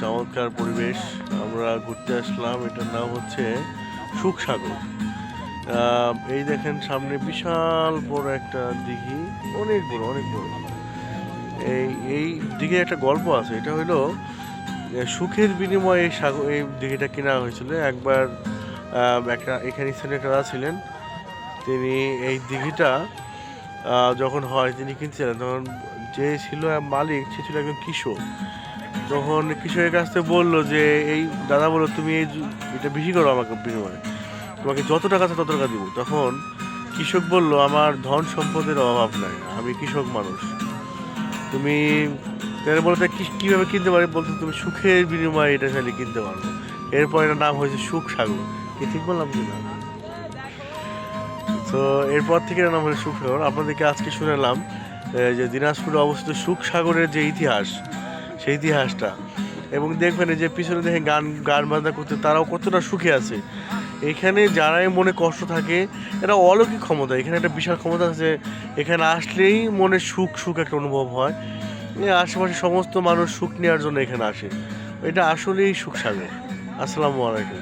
চমৎকার পরিবেশ, আমরা ঘুরতে আসলাম, এটার নাম হচ্ছে সুখসাগর। এই দেখেন সামনে বিশাল বড় একটা দিঘি, অনেক বড় অনেক বড়। এই এই দিঘে একটা গল্প আছে, এটা হলো সুখের বিনিময়ে এই সাগর এই দিঘিটা কেনা হয়েছিল। একবার একটা, এখানে সেনেটাররা ছিলেন, তিনি এই দিঘিটা যখন হয়, তিনি কিনছিলেন, তখন যে ছিল মালিক, সে ছিল একজন কৃষক। তখন কৃষকের কাছ থেকে বলল যে, এই দাদা বলল, তুমি এই এটা বেশি করো আমাকে বিনিময়ে। তোমাকে যত টাকা আছে তত টাকা দিব। তখন কৃষক বলল, আমার ধন সম্পদের অভাব নাই, আমি কৃষক মানুষ। তুমি তাহলে বলতে কীভাবে কিনতে পারি? বলতে, তুমি সুখের বিনিময়ে এটা চাইলে কিনতে পারো। এরপর এটার নাম হয়েছে সুখ সাগর। কি ঠিক বললাম কি না তো এরপর থেকে এর নাম হলো সুখ সাগর। আপনাদেরকে আজকে শুনালাম যে দিনাজপুরে অবস্থিত সুখ সাগরের যে ইতিহাস সেই ইতিহাসটা। এবং দেখবেন যে পিছনে দেখে গান গান বাজনা করতে তারাও কতটা সুখে আছে। এখানে যারাই মনে কষ্ট থাকে এটা অলৌকিক ক্ষমতা। এখানে একটা বিশাল ক্ষমতা আছে এখানে আসলেই মনে সুখ সুখ একটা অনুভব হয়। আশেপাশে সমস্ত মানুষ সুখ নেওয়ার জন্য এখানে আসে। এটা আসলেই সুখ সাগর আসসালামু আলাইকুম।